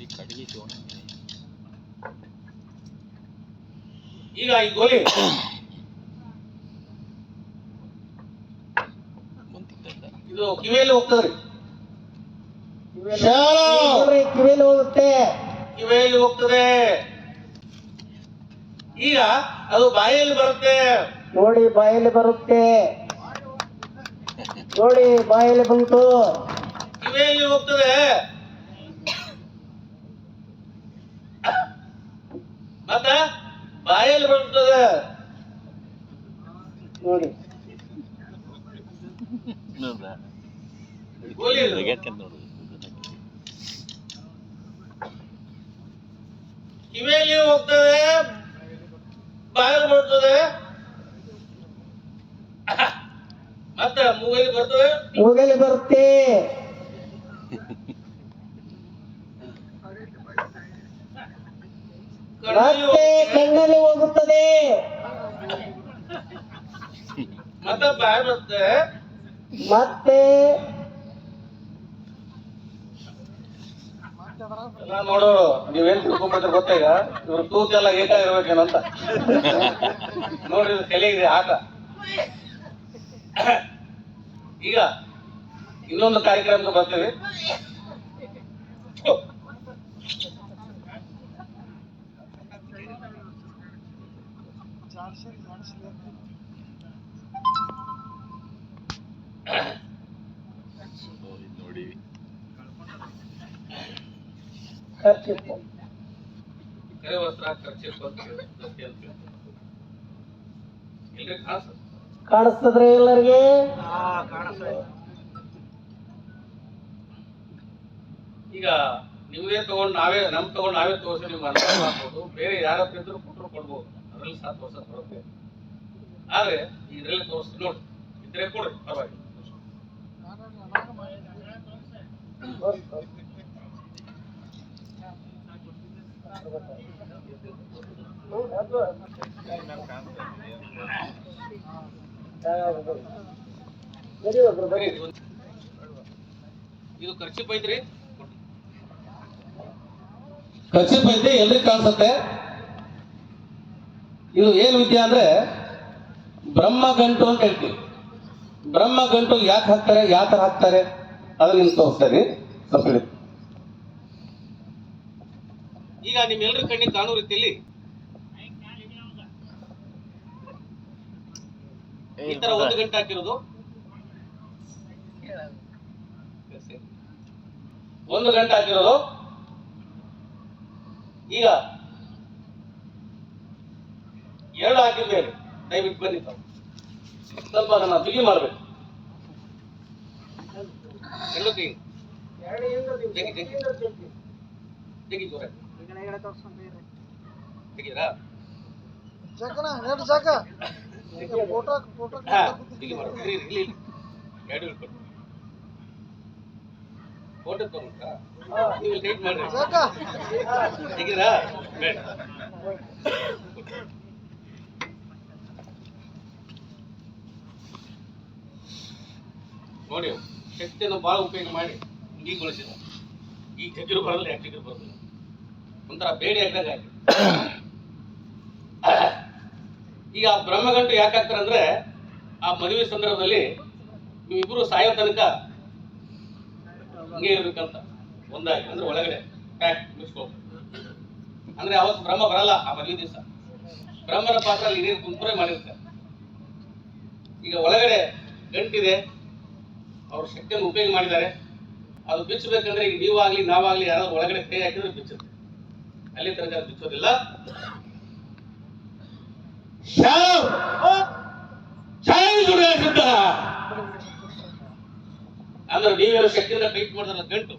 ಈ ಕಡಿಗೆ ಜೋಣ ಈಗ ಈ ಗೋಲಿ. ಇದು ಕಿವಿಯಲ್ಲಿ ಹೋಗ್ತದ್ರಿ ಕಿವಿಯಲ್ಲಿ ಹೋಗುತ್ತೆ. ಕಿವಿಯಲ್ಲಿ ಹೋಗ್ತದೆ. ಈಗ ಅದು ಬಾಯಲ್ಲಿ ಬರುತ್ತೆ. ನೋಡಿ ಬಾಯಲ್ಲಿ ಬರುತ್ತೆ. ನೋಡಿ ಬಾಯಲ್ಲಿ ಬಂತು. ಕಿವಿಯಲ್ಲಿ ಹೋಗ್ತದೆ ಮತ್ತ? ಬಾಯಲ್ಲಿ ಬರ್ತದೆ ನೋಡಿ. ಕಿವಿಯಲ್ಲಿ ಹೋಗ್ತದೆ ಬಾಯಲ್ಲಿ ಬರ್ತದೆ ಮತ್ತ ಮೂಗಲ್ಲಿ ಬರ್ತದೆ ಮೂಗಲ್ಲಿ ಬರುತ್ತೆ. ಮತ್ತೆ ನೋಡು ಕಣ್ಣಲ್ಲಿ ಹೋಗುತ್ತದೆ. ಮತ್ತ ನೋಡು ನೀವೇನ್ ತಿಳ್ಕೊಂಡ್ಬಿಟ್ರೆ ಗೊತ್ತಾಗ ಇವ್ರ ತೂತೆಲ್ಲ ಏಕ ಇರ್ಬೇಕೇನಂತ ನೋಡ್ರಿ ಕಲಿಯಿದೆ ಆಟ. ಈಗ ಇನ್ನೊಂದು ಕಾರ್ಯಕ್ರಮಕ್ಕೆ ಬರ್ತೀವಿ. ಕಾಣಿಸ್ತದ್ರಿ ಎಲ್ಲರಿಗೆ? ಈಗ ನಿಮ್ದೇ ತಗೊಂಡು ನಾವೇ, ನಮ್ ತಗೊಂಡು ನಾವೇ ತೋರಿಸಿ ನಿಮ್ಗೆ ಅನುಭವ ಮಾಡ್ಬೋದು ಬೇರೆ ಯಾರತ್ರ ಇದ್ರೂ ಕೊಟ್ಟರು ಕೊಡ್ಬೋದು. ಅದ್ರಲ್ಲಿ ಸಹ ವರ್ಷ ಬರುತ್ತೆ. ಆದ್ರೆ ಇದ್ರಲ್ಲಿ ತೋರಿಸ್ತೀನಿ ನೋಡಿ, ಇದ್ರೆ ಕೊಡ್ರಿ, ಪರವಾಗಿಲ್ಲ. ಇದು ಖರ್ಚು ಐತ್ರಿ ಖರ್ಚು ಐತಿ ಎಲ್ರಿಗೂ ಕಾಣಿಸುತ್ತೆ. ಇದು ಏನು ವಿದ್ಯೆ ಅಂದ್ರೆ ಬ್ರಹ್ಮ ಗಂಟು ಅಂತ ಹೇಳ್ತೀವಿ. ಬ್ರಹ್ಮ ಗಂಟು ಯಾಕೆ ಹಾಕ್ತಾರೆ ಯಾವ ತರ ಹಾಕ್ತಾರೆ ಅದ್ರ ನಿಮ್ಗೆ ತೋರಿಸ್ತಾರೆ ಸ್ವಲ್ಪ ಹೇಳಿ. ಈಗ ನಿಮ್ಮೆಲ್ಲರ ಕಣ್ಣಿಗೆ ಕಾಣೋ ರೀತಿಯಲ್ಲಿ ಈ ತರ ಒಂದು ಗಂಟೆ ಹಾಕಿರೋದು. ಒಂದು ಗಂಟೆ ಹಾಕಿರೋದು. ಈಗ ಎರಡು ಹಾಕಿದ್ದೇವೆ ದಯವಿಟ್ಟು ಬನ್ನಿ ತಾವು. ಸ್ವಲ್ಪ ಅದನ್ನ ಬಿಗಿ ಮಾಡ್ಬೇಕು ಎರಡು ಕೈ ಜಗ್ಗಿ ಜಗ್ಗಿ ಜಗ್ಗಿ ಜೋರ ತೆಗೀರಾ ಹಾ ಬಿಗಿ ಮಾಡು ಇಲ್ಲಿ ಇಲ್ಲಿ ಇಲ್ಲಿ ಎರಡು ಇಟ್ಕೊಂಡು ಫೋಟೋ ತಗೊಂಡ್ರಾ ನೀವು ಟೈಟ್ ಮಾಡ್ರಿ? ತೆಗೀರಾ ಬೇಡ. ನೋಡಿ ಶಕ್ತಿಯನ್ನು ಬಹಳ ಉಪಯೋಗ ಮಾಡಿ ಅಂಗೀಗೊಳಿಸಿದ ಈ ಜಗ್ಗಿರು ಬರಲ್ಲ ಯಾಕೆ ಬರಲ್ಲ? ಬರೋದಿಲ್ಲ ಒಂಥರ ಬೇಡಿ ಹಾಕಿದಾಗ ಈಗ ಆ ಬ್ರಹ್ಮಗಂಟು ಯಾಕೆ ಹಾಕ್ತಾರೆ ಅಂದ್ರೆ ಆ ಮದುವೆ ಸಂದರ್ಭದಲ್ಲಿ ನೀವಿಬ್ರು ಸಾಯೋ ತನಕ ಹಂಗೆ ಇರ್ಬೇಕಂತ. ಒಂದಾಗಿ, ಅಂದ್ರೆ ಒಳಗಡೆ. ಪ್ಯಾಕ್ ಅಂದ್ರೆ ಅವತ್ತು ಬ್ರಹ್ಮ ಬರಲ್ಲ ಆ ಮದುವೆ ದಿವಸ. ಬ್ರಹ್ಮನ ಪಾತ್ರ ಹಿರಿಯರು ಕುಂಕುರೆ ಮಾಡಿರ್ತಾರೆ ಈಗ ಒಳಗಡೆ ಗಂಟಿದೆ. ಅವ್ರ ಶಕ್ತಿಯನ್ನು ಉಪಯೋಗ ಮಾಡಿದ್ದಾರೆ. ಅದು ಬಿಚ್ಚಬೇಕಂದ್ರೆ ಈಗ ನೀವಾಗ್ಲಿ, ನಾವಾಗ್ಲಿ ಯಾರಾದ್ರೂ ಒಳಗಡೆ ಕೈ ಹಾಕಿದ್ರೆ ಬಿಚ್ಚುತ್ತೆ. ಅಲ್ಲಿ ತನಕ ಬಿಚ್ಚೋದಿಲ್ಲ. ಶಾವ್! ಅಂದ್ರೆ ನೀವೇನು ಶಕ್ತಿಯಿಂದ ಟೈಟ್ ಮಾಡಿದ್ರಲ್ಲ ಗಂಟು.